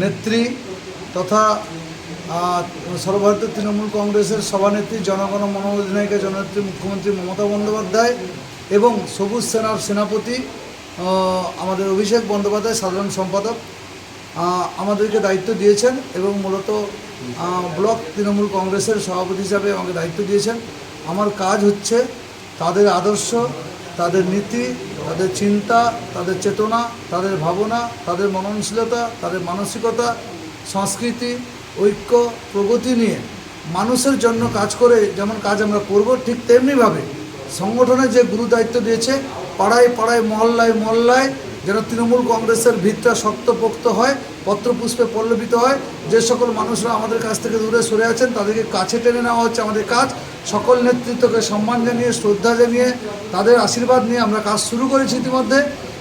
নেত্রী তথা সর্বভারতীয় তৃণমূল কংগ্রেসের সভানেত্রী জনগণ মনোঅধিনায়িকা জননেত্রী মুখ্যমন্ত্রী মমতা বন্দ্যোপাধ্যায় এবং সবুজ সেনার সেনাপতি আমাদের অভিষেক বন্দ্যোপাধ্যায়, সাধারণ সম্পাদক আমাদেরকে দায়িত্ব দিয়েছেন এবং মূলত ব্লক তৃণমূল কংগ্রেসের সভাপতি হিসাবে আমাকে দায়িত্ব দিয়েছেন। আমার কাজ হচ্ছে তাদের আদর্শ, তাদের নীতি তাদের চিন্তা, তাদের চেতনা, তাদের ভাবনা, তাদের মননশীলতা, তাদের মানসিকতা, সংস্কৃতি, ঐক্য, প্রগতি নিয়ে মানুষের জন্য কাজ করে যেমন কাজ আমরা করব, ঠিক তেমনিভাবে সংগঠনের যে গুরু দায়িত্ব দিয়েছে, পাড়ায় পাড়ায়, মহল্লায় মহল্লায়, যেন তৃণমূল কংগ্রেসের ভিতটা শক্তপোক্ত হয়, পত্রপুষ্পে পল্লবিত হয়, যে সকল মানুষরা আমাদের কাছ থেকে দূরে সরে আছেন, তাদেরকে কাছে টেনে নেওয়া হচ্ছে আমাদের কাজ সকল নেতৃত্বকে সম্মান জানিয়ে, শ্রদ্ধা জানিয়ে, তাদের আশীর্বাদ নিয়ে আমরা কাজ শুরু করেছি ইতিমধ্যে।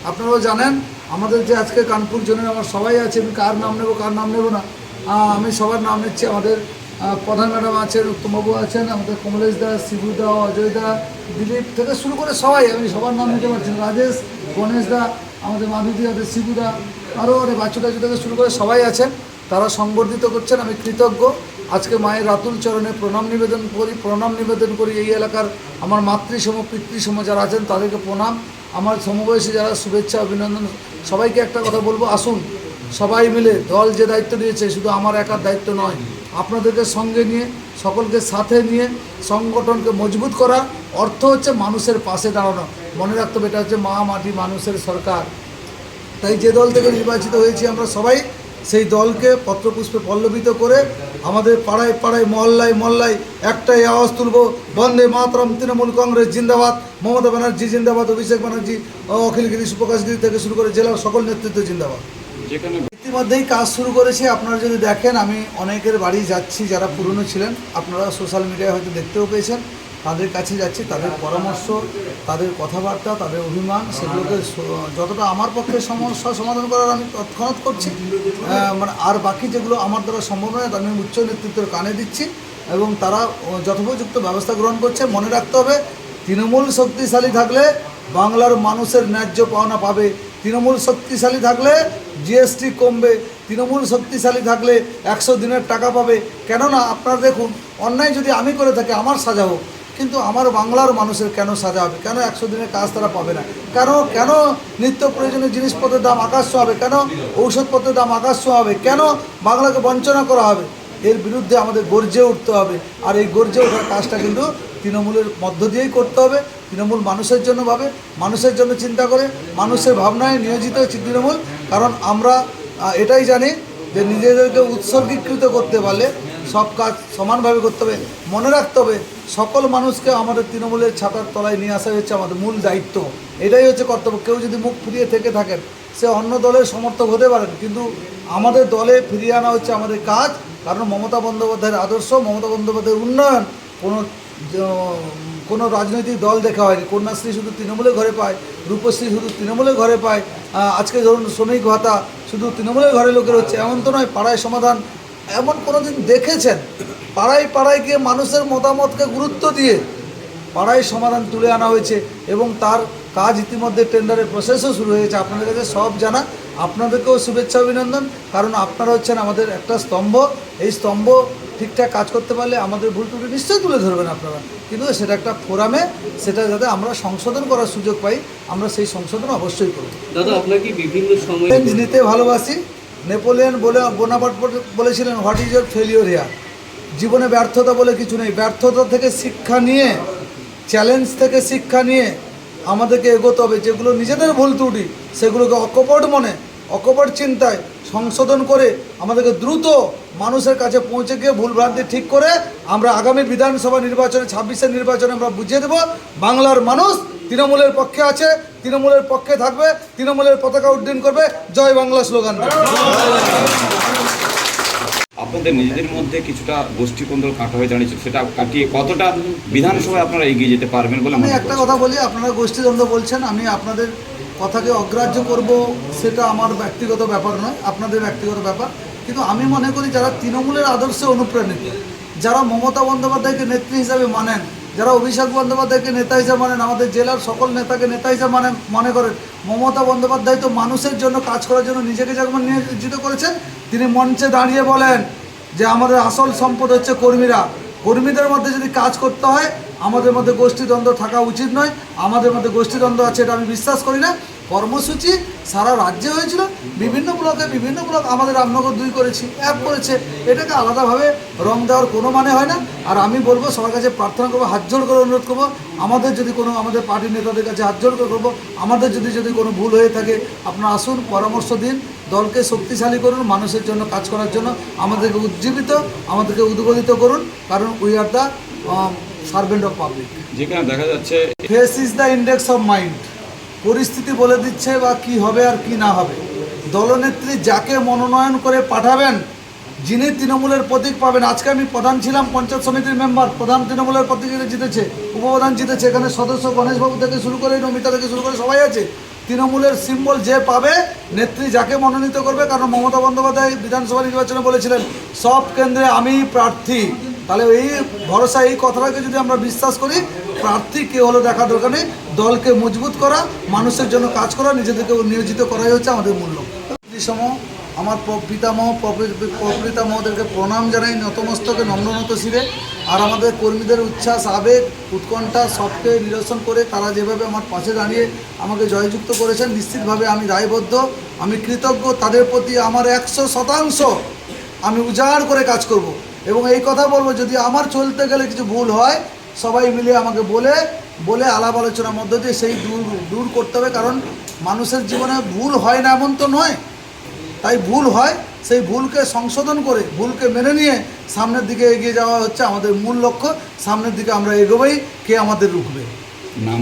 আপনারাও জানেন, আমাদের যে আজকে কানপুর জনের আমার সবাই আছে, আমি কার নাম নেব, কার নাম নেব না? আমি সবার নাম নিচ্ছি, আমাদের প্রধান ম্যাডাম আছেন, উত্তমবাবু আছেন, আমাদের কমলেশ দা, শিবু দা, অজয় দা, দিলীপ থেকে শুরু করে সবাই, আমি সবার নাম নিতে পারছি রাজেশ, গণেশ দা, আমাদের মাধুদি আমাদের শিবু দা আরও অনেক বাচ্চু টাচু থেকে শুরু করে সবাই আছেন, তারা সংবর্ধিত করছেন, আমি কৃতজ্ঞ। আজকে মায়ের রাতুল চরণে প্রণাম নিবেদন করি, প্রণাম নিবেদন করি। এই এলাকার আমার মাতৃসম, পিতৃসম যারা আছেন, তাদেরকে প্রণাম। আমার সমবয়সী যারা শুভেচ্ছা, অভিনন্দন, সবাইকে একটা কথা বলব। আসুন, সবাই মিলে দল যে দায়িত্ব নিয়েছে, শুধু আমার একার দায়িত্ব নয়, আপনাদেরকে সঙ্গে নিয়ে, সকলকে সাথে নিয়ে, সংগঠনকে মজবুত করা। অর্থ হচ্ছে মানুষের পাশে দাঁড়ানো। মনে রাখতে হবে, এটা হচ্ছে মা মাটি মানুষের সরকার। তাই যে দল থেকে নির্বাচিত হয়েছি আমরা সবাই, সেই দলকে পত্রপুষ্পে পল্লবিত করে আমাদের পাড়ায় পাড়ায় মহল্লায় মহল্লায় একটাই আওয়াজ তুলব বন্দে মাতরম তৃণমূল কংগ্রেস জিন্দাবাদ। মমতা ব্যানার্জি জিন্দাবাদ অভিষেক ব্যানার্জি ও অখিল গিরি সুপ্রকাশ গিরি থেকে শুরু করে জেলার সকল নেতৃত্ব জিন্দাবাদ। যেখানে ইতিমধ্যেই কাজ শুরু করেছি। আপনারা যদি দেখেন আমি অনেকের বাড়ি যাচ্ছি যারা পুরনো ছিলেন আপনারা সোশ্যাল মিডিয়ায় হয়তো দেখতেও পেয়েছেন। তাদের কাছে যাচ্ছি, তাদের পরামর্শ, তাদের কথাবার্তা, তাদের অভিমান, সেগুলোকে যতটা আমার পক্ষে সমস্যা সমাধান করার আমি তৎক্ষণাৎ করছি। মানে আর বাকি যেগুলো আমার দ্বারা সম্ভব নয় আমি উচ্চ নেতৃত্বের কানে দিচ্ছি এবং তারা যথোপযুক্ত ব্যবস্থা গ্রহণ করছে। মনে রাখতে হবে, তৃণমূল শক্তিশালী থাকলে বাংলার মানুষের ন্যায্য পাওনা পাবে। তৃণমূল শক্তিশালী থাকলে জিএসটি কমবে। তৃণমূল শক্তিশালী থাকলে একশো দিনের টাকা পাবে। কেননা, আপনারা দেখুন, অন্যায় যদি আমি করে থাকি, আমার সাজা হোক কিন্তু আমার বাংলার মানুষের কেন সাজা হবে কেন একশো দিনের কাজ তারা পাবে না? কেন কেন নিত্য প্রয়োজনীয় জিনিসপত্রের দাম আকাশ হবে কেন ঔষধপত্রের দাম আকাশ হবে কেন বাংলাকে বঞ্চনা করা হবে? এর বিরুদ্ধে আমাদের গর্জে উঠতে হবে। আর এই গর্জে ওঠার কাজটা কিন্তু তৃণমূলের মধ্য দিয়েই করতে হবে। তৃণমূল মানুষের জন্য ভাবে, মানুষের জন্য চিন্তা করে, মানুষের ভাবনায় নিয়োজিত হচ্ছে তৃণমূল। কারণ আমরা এটাই জানি যে নিজেদেরকে উৎসর্গীকৃত করতে পারলে সব কাজ সমানভাবে করতে হবে। মনে রাখতে হবে সকল মানুষকে আমাদের তৃণমূলের ছাতার তলায় নিয়ে আসা হচ্ছে আমাদের মূল দায়িত্ব। এটাই হচ্ছে কর্তব্য। কেউ যদি মুখ ফিরিয়ে থেকে থাকেন, সে অন্য দলের সমর্থক হতে পারেন, কিন্তু আমাদের দলে ফিরিয়ে আনা হচ্ছে আমাদের কাজ। কারণ মমতা বন্দ্যোপাধ্যায়ের আদর্শ, মমতা বন্দ্যোপাধ্যায়ের উন্নয়ন, কোনো কোনো রাজনৈতিক দল দেখা হয়নি। কন্যাশ্রী শুধু তৃণমূলে ঘরে পায়, রূপশ্রী শুধু তৃণমূলে ঘরে পায় আজকে ধরুন শ্রমিক ভাতা শুধু তৃণমূলের ঘরে লোকের হচ্ছে, এমন তো নয়, পাড়ায় সমাধান এমন কোনো দিন দেখেছেন? পাড়ায় পাড়ায় গিয়ে মানুষের মতামতকে গুরুত্ব দিয়ে পাড়ায় সমাধান তুলে আনা হয়েছে এবং তার কাজ ইতিমধ্যে টেন্ডারের প্রসেসও শুরু হয়েছে। আপনাদের কাছে সব জানা। আপনাদেরকেও শুভেচ্ছা অভিনন্দন। কারণ আপনারা হচ্ছেন আমাদের একটা স্তম্ভ। এই স্তম্ভ ঠিকঠাক কাজ করতে পারলে আমাদের ভুল ত্রুটি নিশ্চয়ই তুলে ধরবেন আপনারা। কিন্তু সেটা একটা ফোরামে সেটা যাতে আমরা সংশোধন করার সুযোগ পাই আমরা সেই সংশোধন অবশ্যই করব। দাদা আপনার কি বিভিন্ন সময় নিতে ভালোবাসি। নেপোলিয়ান বলে বোনাপাট বলেছিলেন what is your failure here জীবনে ব্যর্থতা বলে কিছু নেই। ব্যর্থতা থেকে শিক্ষা নিয়ে চ্যালেঞ্জ থেকে শিক্ষা নিয়ে আমাদেরকে এগোতে হবে। যেগুলো নিজেদের ভুল ত্রুটি, সেগুলোকে অকপট মনে, অকপট চিন্তায় সংশোধন করে আমাদেরকে দ্রুত মানুষের কাছে পৌঁছে গিয়ে ভুলভ্রান্তি ঠিক করে আমরা আগামী বিধানসভা নির্বাচনে ছাব্বিশের নির্বাচনে আমরা বুঝিয়ে দেব, বাংলার মানুষ তৃণমূলের পক্ষে আছে, তৃণমূলের পক্ষে থাকবে, তৃণমূলের পতাকা উড্ডীন করবে। জয় বাংলা স্লোগান। আপনাদের নিজেদের মধ্যে কিছুটা গোষ্ঠী কোন্দল কাটা হয়ে দাঁড়িয়েছে সেটা কাটিয়ে কতটা বিধানসভায় আপনারা এগিয়ে যেতে পারবেন বলে আমি একটা কথা বলি আপনারা গোষ্ঠীদ্বন্দ্ব বলছেন আমি আপনাদের কথাকে অগ্রাহ্য করব সেটা আমার ব্যক্তিগত ব্যাপার নয় আপনাদের ব্যক্তিগত ব্যাপার। কিন্তু আমি মনে করি যারা তৃণমূলের আদর্শে অনুপ্রাণিত যারা মমতা বন্দ্যোপাধ্যায়কে নেত্রী হিসাবে মানেন যারা অভিষেক বন্দ্যোপাধ্যায়কে নেতা হিসেবে মানেন আমাদের জেলার সকল নেতাকে নেতা হিসেবে মানে মনে করেন মমতা বন্দ্যোপাধ্যায় তো মানুষের জন্য কাজ করার জন্য নিজেকে যেমন নিয়োজিত করেছেন তিনি মঞ্চে দাঁড়িয়ে বলেন যে আমাদের আসল সম্পদ হচ্ছে কর্মীরা। কর্মীদের মধ্যে যদি কাজ করতে হয়, আমাদের মধ্যে গোষ্ঠীদ্বন্দ্ব থাকা উচিত নয়। আমাদের মধ্যে গোষ্ঠীদ্বন্দ্ব আছে এটা আমি বিশ্বাস করি না। কর্মসূচি সারা রাজ্যে হয়েছিল। বিভিন্ন ব্লকে বিভিন্ন ব্লক আমাদের রামনগর দুই করেছি, এক করেছে। এটাকে আলাদাভাবে রং দেওয়ার কোনো মানে হয় না। আর আমি বলব, সবার কাছে প্রার্থনা করব, হাত জোর করে অনুরোধ করব, আমাদের যদি কোনো আমাদের পার্টির নেতাদের কাছে হাত জোর করে করব, আমাদের যদি যদি কোনো ভুল হয়ে থাকে, আপনারা আসুন, পরামর্শ দিন। দলকে শক্তিশালী করুন মানুষের জন্য কাজ করার জন্য আমাদেরকে উজ্জীবিত আমাদেরকে উদ্বোধিত করুন কারণ we are the servant of public যেখানে দেখা যাচ্ছে face is the index of mind পরিস্থিতি বলে দিচ্ছে বা কি হবে আর কি না হবে। দলনেত্রী যাকে মনোনয়ন করে পাঠাবেন যিনি তৃণমূলের প্রতীক পাবেন। আজকে আমি প্রধান ছিলাম পঞ্চায়েত সমিতির মেম্বার। প্রধান তৃণমূলের প্রতীক জিতেছে উপপ্রধান জিতেছে। এখানে সদস্য গণেশবাবু থেকে শুরু করে নমিতা থেকে শুরু করে সবাই আছে। তৃণমূলের সিম্বল যে পাবে, নেত্রী যাকে মনোনীত করবে, কারণ মমতা বন্দ্যোপাধ্যায় বিধানসভা নির্বাচনে বলেছিলেন, সব কেন্দ্রে আমি প্রার্থী। তাহলে এই ভরসা, এই কথাটাকে যদি আমরা বিশ্বাস করি, প্রার্থী কে হলো দেখা দরকার নেই। দলকে মজবুত করা, মানুষের জন্য কাজ করা, নিজেদেরকে নিয়োজিত করাই হচ্ছে আমাদের মূল্য সম আমার পিতামহ প্রপিতামহদেরকে প্রণাম জানাই নতমস্তকে নম্রনত শিরে। আর আমাদের কর্মীদের উচ্ছ্বাস, আবেগ, উৎকণ্ঠা সবকে নিরসন করে তারা যেভাবে আমার পাশে দাঁড়িয়ে আমাকে জয়যুক্ত করেছেন, নিশ্চিতভাবে আমি দায়বদ্ধ, আমি কৃতজ্ঞ। তাদের প্রতি আমার একশো শতাংশ আমি উজাড় করে কাজ করব। এবং এই কথা বলব, যদি আমার চলতে গেলে কিছু ভুল হয়, সবাই মিলে আমাকে বলে বলে আলাপ আলোচনার মধ্য দিয়ে সেই দূর দূর করতে হবে। কারণ মানুষের জীবনে ভুল হয় না এমন তো নয়। তাই ভুল হয়, সেই ভুলকে সংশোধন করে, ভুলকে মেনে নিয়ে সামনের দিকে এগিয়ে যাওয়া হচ্ছে আমাদের মূল লক্ষ্য। সামনের দিকে আমরা এগোবেই, কে আমাদের রুখবে? আর